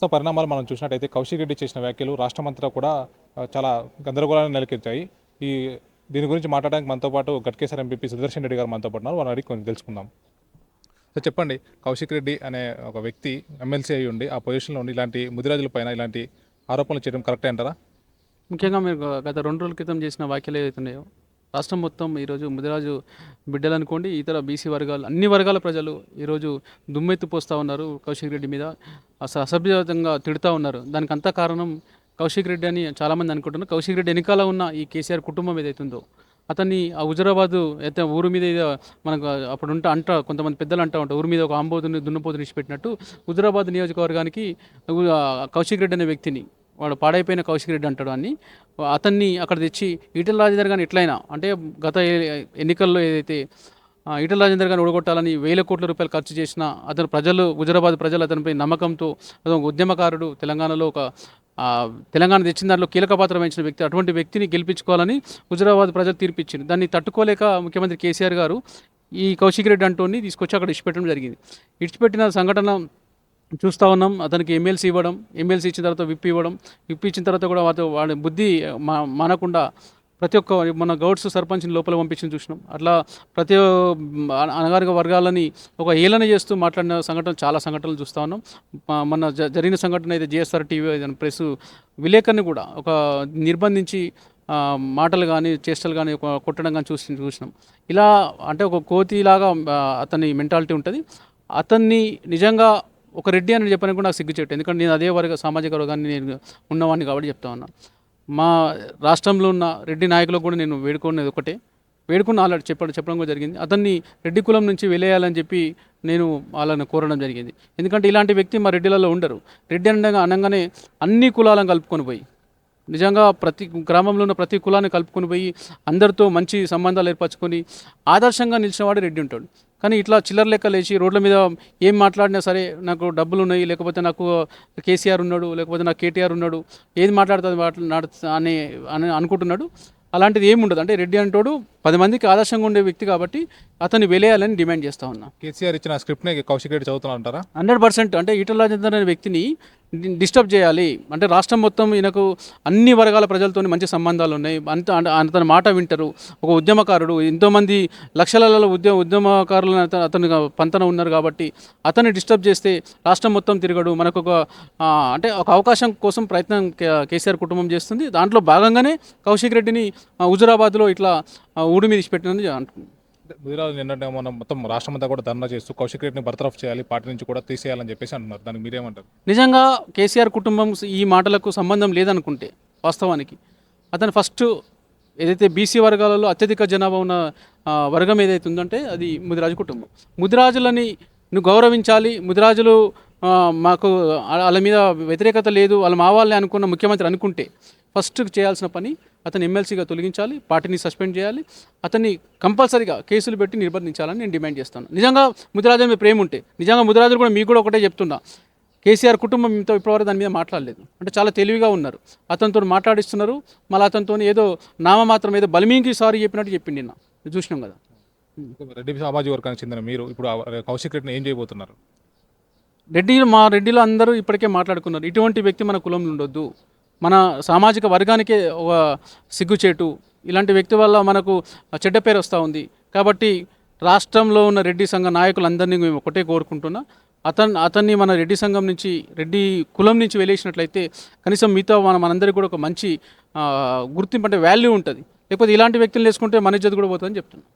ప్రస్తుత పరిణామాలు మనం చూసినట్టయితే కౌశిక్ రెడ్డి చేసిన వ్యాఖ్యలు రాష్ట్రమంతా కూడా చాలా గందరగోళాన్ని నెలకెత్తాయి. ఈ దీని గురించి మాట్లాడడానికి మనతో పాటు గట్కేశ్వర ఎంపీ సుదర్శన్ రెడ్డి గారు మనతో పాటు ఉన్నారు వారిని అడిగి కొంచెం తెలుసుకుందాం. సో చెప్పండి కౌశిక్ రెడ్డి అనే ఒక వ్యక్తి ఎమ్మెల్సీ అయి ఉండి ఆ పొజిషన్లో ఉండి ఇలాంటి ముదిరాజుల పైన ఇలాంటి ఆరోపణలు చేయడం కరెక్టే అంటారా? ముఖ్యంగా మీరు గత రెండు రోజుల క్రితం చేసిన వ్యాఖ్యలు ఏవైతే ఉన్నాయో రాష్ట్రం మొత్తం ఈరోజు ముదిరాజు బిడ్డలు అనుకోండి ఇతర బీసీ వర్గాలు అన్ని వర్గాల ప్రజలు ఈరోజు దుమ్మెత్తి పోస్తూ ఉన్నారు కౌశిక్ రెడ్డి మీద. అస అసభ్యతంగా తిడుతూ ఉన్నారు. దానికి అంతా కారణం కౌశిక్ రెడ్డి అని చాలామంది అనుకుంటున్నారు. కౌశిక్ రెడ్డి వెనకాల ఉన్న ఈ కేసీఆర్ కుటుంబం ఏదైతే ఉందో అతన్ని ఆ హుజరాబాదు అయితే ఊరు మీద మనకు అప్పుడు ఉంటా అంట కొంతమంది పెద్దలు అంటూ ఉంటారు ఊరి మీద ఒక ఆంబోతుని దున్నపోతుని ఇచ్చిపెట్టినట్టు హుజరాబాద్ నియోజకవర్గానికి కౌశిక్ రెడ్డి అనే వ్యక్తిని వాడు పాడైపోయిన కౌశిక్ రెడ్డి అంటాడు అని అతన్ని అక్కడ తెచ్చి ఈటల రాజేందర్ గారిని ఎట్లయినా అంటే గత ఎన్నికల్లో ఏదైతే ఈటల రాజేందర్ గారిని ఓడగొట్టాలని వేల కోట్ల రూపాయలు ఖర్చు చేసిన అతను ప్రజలు హుజరాబాద్ ప్రజలు అతనిపై నమ్మకంతో అతను ఉద్యమకారుడు తెలంగాణలో ఒక తెలంగాణ తెచ్చిన దాంట్లో కీలక పాత్ర వహించిన వ్యక్తి అటువంటి వ్యక్తిని గెలిపించుకోవాలని హుజరాబాద్ ప్రజలు తీర్పిచ్చింది. దాన్ని తట్టుకోలేక ముఖ్యమంత్రి కేసీఆర్ గారు ఈ కౌశిక్ రెడ్డి అంటోని తీసుకొచ్చి అక్కడ ఇచ్చిపెట్టడం జరిగింది. ఇచ్చిపెట్టిన సంఘటన చూస్తూ ఉన్నాం. అతనికి ఎమ్మెల్సీ ఇవ్వడం ఎమ్మెల్సీ ఇచ్చిన తర్వాత విప్పి ఇవ్వడం విప్పి ఇచ్చిన తర్వాత కూడా వాటి వాడి బుద్ధి మా మానకుండా ప్రతి ఒక్క మన గౌడ్స్ సర్పంచ్ని లోపల పంపించిన చూసినాం. అట్లా ప్రతి అనగారిక వర్గాలని ఒక ఏలన చేస్తూ మాట్లాడిన సంఘటనలు చాలా సంఘటనలు చూస్తూ ఉన్నాం. మన జ- జరిగిన సంఘటన అయితే జిఎస్ఆర్ టీవీ ప్రెస్ విలేకరిని కూడా ఒక నిర్బంధించి మాటలు కానీ చేష్టలు కానీ ఒక కొట్టడం కానీ చూసి చూసినాం. ఇలా అంటే ఒక కోతిలాగా అతని మెంటాలిటీ ఉంటుంది. అతన్ని నిజంగా ఒక రెడ్డి అని చెప్పడానికి కూడా నాకు సిగ్గుచేట్టు ఎందుకంటే నేను అదే వర్గ సామాజిక వర్గాన్ని నేను ఉన్నవాడిని కాబట్టి చెప్తా ఉన్నా. మా రాష్ట్రంలో ఉన్న రెడ్డి నాయకులకు కూడా నేను వేడుకునేది ఒకటే. వేడుకున్న ఆల్రెడీ చెప్పడం చెప్పడం కూడా జరిగింది. అతన్ని రెడ్డి కులం నుంచి వెలేయాలని చెప్పి నేను వాళ్ళని కోరడం జరిగింది. ఎందుకంటే ఇలాంటి వ్యక్తి మా రెడ్డిలలో ఉండరు. రెడ్డి అనగా అనగానే అన్ని కులాలను కలుపుకొని పోయి నిజంగా ప్రతి గ్రామంలో ఉన్న ప్రతి కులాన్ని కలుపుకొని పోయి అందరితో మంచి సంబంధాలు ఏర్పరచుకొని ఆదర్శంగా నిలిచినవాడు రెడ్డి ఉంటాడు. కానీ ఇట్లా చిల్లర లెక్క లేచి రోడ్ల మీద ఏం మాట్లాడినా సరే నాకు డబ్బులు ఉన్నాయి లేకపోతే నాకు కేసీఆర్ ఉన్నాడు లేకపోతే నాకు కేటీఆర్ ఉన్నాడు ఏది మాట్లాడుతుంది మాట్లాడు అని అని అనుకుంటున్నాడు. అలాంటిది ఏమి ఉండదు అంటే రెడ్డి అంటాడు పది మందికి ఆదర్శంగా ఉండే వ్యక్తి కాబట్టి అతన్ని వెలేయాలని డిమాండ్ చేస్తా ఉన్నా. కేసీఆర్ ఇచ్చిన స్క్రిప్ట్ని కౌశిక్ రెడ్డి చదువుతున్నారు అంటారా హండ్రెడ్ పర్సెంట్ అంటే ఈటల రాజేందర్ అనే వ్యక్తిని డిస్టర్బ్ చేయాలి. అంటే రాష్ట్రం మొత్తం ఈయనకు అన్ని వర్గాల ప్రజలతో మంచి సంబంధాలు ఉన్నాయి. అంత అతని మాట వింటారు. ఒక ఉద్యమకారుడు. ఎంతోమంది లక్షలలో ఉద్యమ ఉద్యమకారులు అత- అతను పంతన ఉన్నారు కాబట్టి అతన్ని డిస్టర్బ్ చేస్తే రాష్ట్రం మొత్తం తిరగడు. మనకు ఒక అంటే ఒక అవకాశం కోసం ప్రయత్నం కేసీఆర్ కుటుంబం చేస్తుంది. దాంట్లో భాగంగానే కౌశిక్ రెడ్డిని హుజురాబాద్లో ఇట్లా ఊడి మీద ఇచ్చిపెట్టినని అంటున్నాను ముదిరాజు నిన్నటి మనం మొత్తం రాష్ట్రమంతా కూడా ధర్నా చేస్తూ కౌశిక్ రెడ్డిని బర్తరఫ్ చేయాలి పార్టీ నుంచి కూడా తీసేయాలని చెప్పేసి అంటున్నారు. దానికి మీరేమంటారు? నిజంగా కేసీఆర్ కుటుంబం ఈ మాటలకు సంబంధం లేదనుకుంటే వాస్తవానికి అతను ఫస్ట్ ఏదైతే బీసీ వర్గాలలో అత్యధిక జనాభా ఉన్న వర్గం ఏదైతే ఉందంటే అది ముదిరాజు కుటుంబం. ముదిరాజులని నువ్వు గౌరవించాలి ముదిరాజులు మాకు వాళ్ళ మీద వ్యతిరేకత లేదు. వాళ్ళ మా వాళ్ళే అనుకున్న ముఖ్యమంత్రి అనుకుంటే ఫస్ట్ చేయాల్సిన పని అతను ఎమ్మెల్సీగా తొలగించాలి పార్టీని సస్పెండ్ చేయాలి. అతన్ని కంపల్సరీగా కేసులు పెట్టి నిర్బంధించాలని నేను డిమాండ్ చేస్తాను. నిజంగా ముదిరాజు మీద ప్రేమ ఉంటే నిజంగా ముదిరాజులు కూడా మీకు కూడా ఒకటే చెప్తున్నా కేసీఆర్ కుటుంబం ఇంత ఇప్పటివరకు దాని మీద మాట్లాడలేదు. అంటే చాలా తెలివిగా ఉన్నారు. అతనితో మాట్లాడిస్తున్నారు. మళ్ళీ అతనితో ఏదో నామమాత్రం ఏదో బలిమీకి సారీ చెప్పినట్టు చెప్పిండి నిన్న. చూసినాం కదా. రెడ్డి సామాజిక వర్గానికి చెందిన మీరు ఇప్పుడు కౌశిక్ రెడ్డిని ఏం చేయబోతున్నారు? రెడ్డి మా రెడ్డిలో అందరూ ఇప్పటికే మాట్లాడుకున్నారు. ఇటువంటి వ్యక్తి మన కులంలో ఉండొద్దు. మన సామాజిక వర్గానికే ఒక సిగ్గుచేటు. ఇలాంటి వ్యక్తి వల్ల మనకు చెడ్డ పేరు వస్తూ ఉంది. కాబట్టి రాష్ట్రంలో ఉన్న రెడ్డి సంఘ నాయకులందరినీ మేము ఒకటే కోరుకుంటున్నా. అతన్ అతన్ని మన రెడ్డి సంఘం నుంచి రెడ్డి కులం నుంచి వెళ్ళేసినట్లయితే కనీసం మిగతా మన మనందరికీ కూడా ఒక మంచి గుర్తింపు అంటే వాల్యూ ఉంటుంది. లేకపోతే ఇలాంటి వ్యక్తులు వేసుకుంటే మన ఇజ్జత్ కూడా పోతుందని చెప్తున్నాను